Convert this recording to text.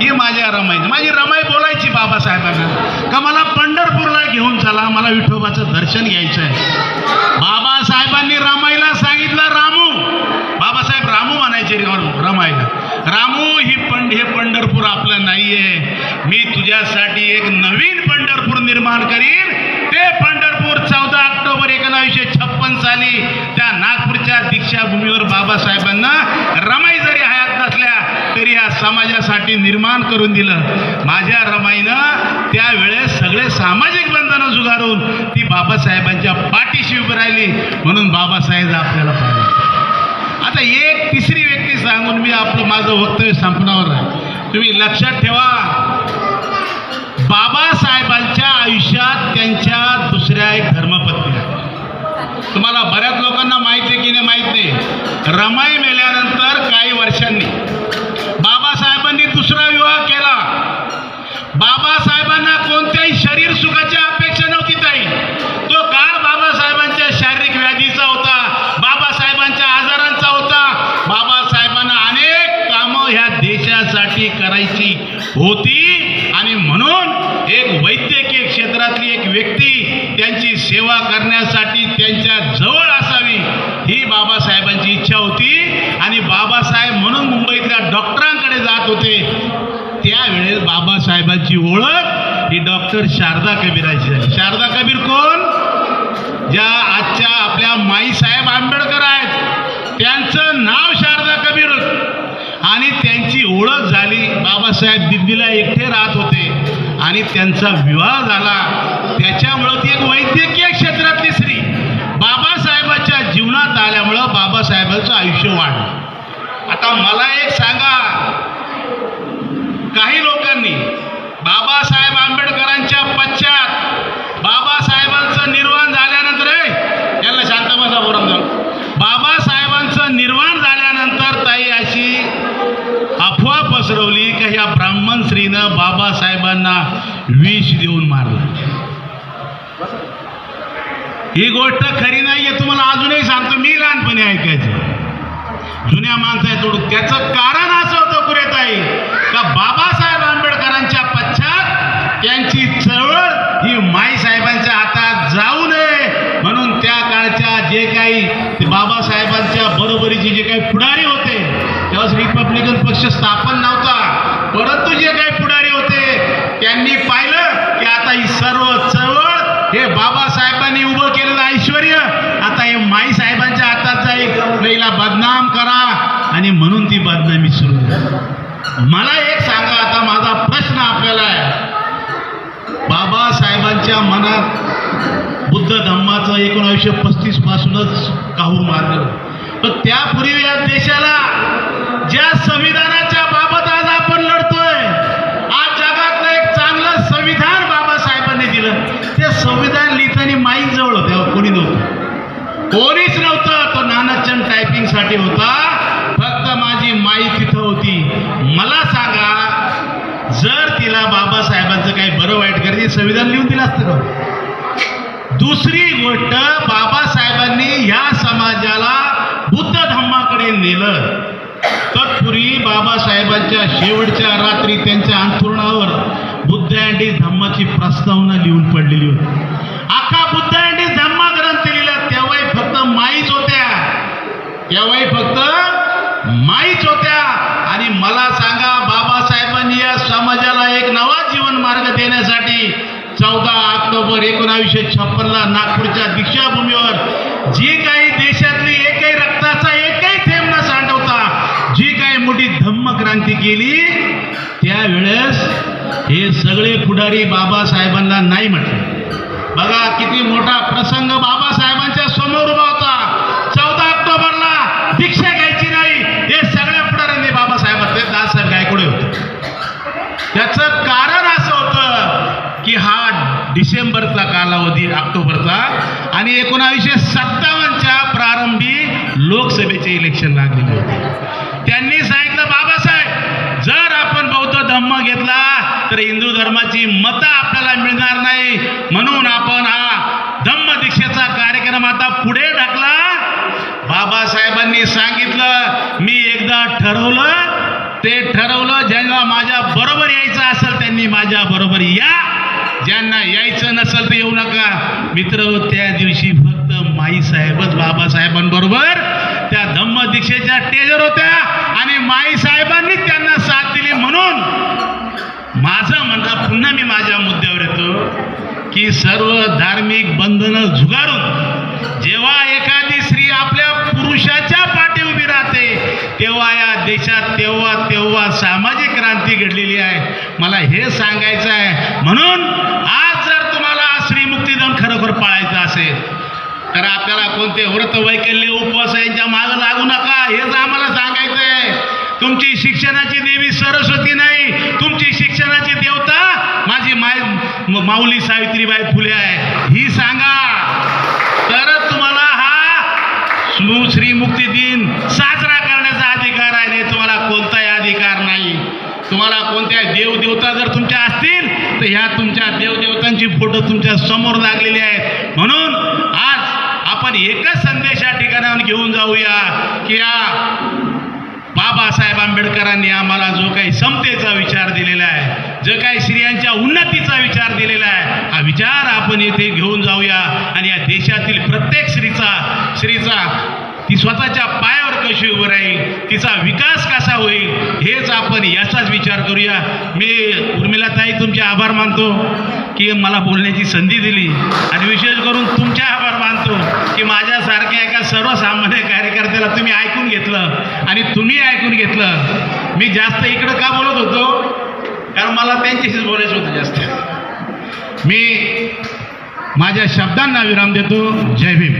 ही माझ्या रमाई माझी रमाई बोलायची बाबासाहेबांना. का मला पंढरपूरला घेऊन चला मला विठोबाचं दर्शन घ्यायचं आहे बाबासाहेबांनी रमाईला सांगितलं रामू. बाबासाहेब रामू म्हणायचे रमाईला. रामू ही पंड हे पंढरपूर आपलं नाहीये. मी तुझ्यासाठी एक नवीन पंढरपूर निर्माण करीन. ते पंढरपूर चौदा ऑक्टोबर एकोणावीसशे छप्पन साली त्या नागपूरच्या दीक्षाभूमीवर बाबासाहेबांना रमाई जरी हयात समाजासाठी निर्माण करून दिलं. माझ्या रमाईनं त्यावेळेस सगळे सामाजिक बंधनं जुगारून ती बाबासाहेबांच्या पाठीशी उभी राहिली. म्हणून बाबासाहेब आपल्याला पाहिजे आता एक तिसरी व्यक्ती सांगून मी आपलं माझं वक्तव्य संपणावर आहे. तुम्ही लक्षात ठेवा. बाबासाहेबांच्या आयुष्यात त्यांच्या दुसऱ्या एक धर्मपत्नी तुम्हाला बऱ्याच लोकांना माहिती आहे की नाही माहीत नाही. रमाई मेल्यानंतर काही वर्षांनी बाबासाहेबांनी दुसरा विवाह केला बाबासाहेबांना कोणत्याही शरीर सुखाची अपेक्षा नव्हती ताई तो काळ बाबासाहेबांच्या शारीरिक व्याधीचा होता बाबासाहेबांच्या आजारांचा होता बाबासाहेबांना अनेक कामं ह्या देशासाठी करायची होती आणि म्हणून एक वैद्यकीय क्षेत्रातली एक व्यक्ती त्यांची सेवा करण्यासाठी त्यांच्या जवळ असावी ही बाबासाहेबांची इच्छा होती. आणि बाबासाहेब म्हणून मुंबईतल्या डॉक्टरांकडे जात होते. त्यावेळेस बाबासाहेबांची ओळख ही डॉक्टर शारदा कबीराची झाली. शारदा कबीर कोण? ज्या आजच्या आपल्या माईसाहेब आंबेडकर आहेत. त्यांचं नाव शारदा कबीर होतं. आणि त्यांची ओळख झाली. बाबासाहेब दिल्लीला एकटे राहत होते. आणि त्यांचा विवाह झाला. त्याच्यामुळं ती एक वैद्यकीय क्षेत्रातली स्त्री. बाबासाहेबाच्या जीवनात आल्यामुळं बाबासाहेबांचं आयुष्य वाढलं. आता मला एक सांगा. काही लोकांनी बाबासाहेब ब्राह्मण बाबासाहेबांना विष देऊन मारलं. ही गोष्ट खरी नाहीये तुम्हाला अजूनही सांगतो मी लहानपणी ऐकायचं. जुन्या माणसाय तोडून. त्याचं कारण असं होतं कुरेताई का बाबासाहेब आंबेडकरांच्या पश्चात त्यांची चळवळ ही माईसाहेबांच्या हातात जाऊ नये. म्हणून त्या काळच्या जे काही ते बाबासाहेबांच्या बरोबरीचे जे काही पुढारी होते त्यावेळेस रिपब्लिकन पक्ष स्थापन नव्हता. परंतु जे काही पुढारी होते त्यांनी पाहिलं की आता ही सर्व चळवळ हे बाबासाहेबांनी उभं केलेलं ऐश्वर आता हे माई साहेबांच्या हातात जाईल. बदनाम करा आणि म्हणून ती बदनामी सुरू मला एक सांगा आता माझा प्रश्न आपल्याला आहे. बाबासाहेबांच्या मनात बुद्ध धम्माचं एकोणावीसशे पस्तीस पासूनच काहू मारलं? पण त्यापूर्वी या देशाला ज्या संविधानाच्या बाबत आज आपण लढतोय आज जगातलं एक चांगलं संविधान बाबासाहेबांनी दिलं ते संविधान लिहिताना माईक जवळ होते अहो, कोणी नव्हतं कोणीच नव्हतं. तो नानाचंद टायपिंगसाठी होता. फक्त माझी माई तिथं होती. मला सांगा जर तिला बाबासाहेबांचं काही बरं वाईट करायचं संविधान लिहून दिलं असतं का? दुसरी गोष्ट बाबासाहेबांनी ह्या समाजाला बुद्ध धम्माकडे नेलं. तत्पूर्वी बाबासाहेबांच्या शेवटच्या रात्री त्यांच्या अंथरुणावर बुद्ध अँडी धम्माची प्रस्तावना लिहून पडलेली होती अख्खा बुद्ध अँड इज धम्मा ग्रंथ लिहिला तेव्हाही फक्त माईच होत्या तेव्हाही फक्त माईच होत्या आणि मला सांगा बाबासाहेबांनी या समाजाला एक नवा जीवन मार्ग देण्यासाठी चौदा ऑक्टोबर एकोणावीसशे छप्पनला नागपूरच्या दीक्षाभूमीवर जी काही देशातली एकही रक्ताचा एकही थेंब न सांडवता जी काही मोठी धम्म क्रांती केली त्यावेळेस हे सगळे पुढारी बाबासाहेबांना नाही म्हटले. बघा किती मोठा प्रसंग बाबासाहेबांच्या समोर उभा होता. चौदा ऑक्टोबरला दीक्षा घ्यायची नाही हे सगळ्या पुढाऱ्यांनी बाबासाहेब दादासाहेब दाससाहेब होते. त्याचं कारण असं होतं की हा डिसेंबरचा कालावधी ऑक्टोबरचा. आणि एकोणावीसशे सत्तावन्नच्या प्रारंभी लोकसभेचे इलेक्शन लागलेले होते. त्यांनी सांगितलं बाबासाहेब जर आपण बौद्ध धम्म घेतला तर हिंदू धर्माची मतं आपल्याला मिळणार नाही. म्हणून आपण हा धम्म दीक्षेचा कार्यक्रम आता पुढे ढकला बाबासाहेबांनी सांगितलं मी एकदा ठरवलं ते ठरवलं ज्यांना माझ्या बरोबर यायचं असेल त्यांनी माझ्या बरोबर या. ज्यांना यायचं नसेल तर येऊ नका. मित्र त्या दिवशी फक्त माई साहेबच बाबासाहेबांबरोबर त्या धम्म दीक्षेच्या टेजर होत्या आणि माई साहेबांनी त्यांना साथ दिली म्हणून. माझं म्हणणं पुन्हा मी माझ्या मुद्द्यावर येतो की सर्व धार्मिक बंधनं झुगारून जेव्हा एखादी स्त्री आपल्या पुरुषाच्या पाठी उभी राहते तेव्हा या देशात तेव्हा तेव्हा सामाजिक क्रांती घडलेली आहे. मला हे सांगायचं आहे. म्हणून आज जर तुम्हाला स्त्री मुक्तीदन खरोखर पाळायचं असेल तर आपल्याला कोणते व्रत वैकल्य उपवास यांच्या मागं लागू नका हेच आम्हाला सांगायचं आहे. तुमची शिक्षणाची देवी सरस्वती नाही तुमची शिक्षणाची देवता माझी माय माऊली सावित्रीबाई फुले आहे. ही सांगा. तरच तुम्हाला हा स्मू- श्री मुक्ती दिन साजरा करण्याचा अधिकार आहे नाही तुम्हाला कोणताही अधिकार नाही तुम्हाला कोणत्या देवदेवता जर तुमच्या असतील तर ह्या तुमच्या देवदेवतांची फोटो तुमच्यासमोर लागलेले आहेत. म्हणून आज आपण एकच संदेश या ठिकाणावर घेऊन जाऊया की या बाबासाहेब आंबेडकरांनी आम्हाला जो काही समतेचा विचार दिलेला आहे जो काही स्त्रियांच्या उन्नतीचा विचार दिलेला आहे हा विचार आपण येथे घेऊन जाऊया. आणि या देशातील प्रत्येक स्त्रीचा स्त्रीचा ती स्वतःच्या पायावर कशी उभं राहील तिचा विकास कसा होईल हेच आपण याचाच विचार करूया. मी उर्मिलाताई तुमचे आभार मानतो. की मला बोलण्याची संधी दिली. आणि विशेष करून तुमच्या आभार मानतो की माझ्यासारख्या एका सर्वसामान्य कार्यकर्त्याला तुम्ही ऐकून घेतलं आणि तुम्ही ऐकून घेतलं. मी जास्त इकडं का बोलत होतो? कारण मला त्यांच्याशीच बोलायचं होतं जास्त. मी माझ्या शब्दांना विराम देतो. जय भीम.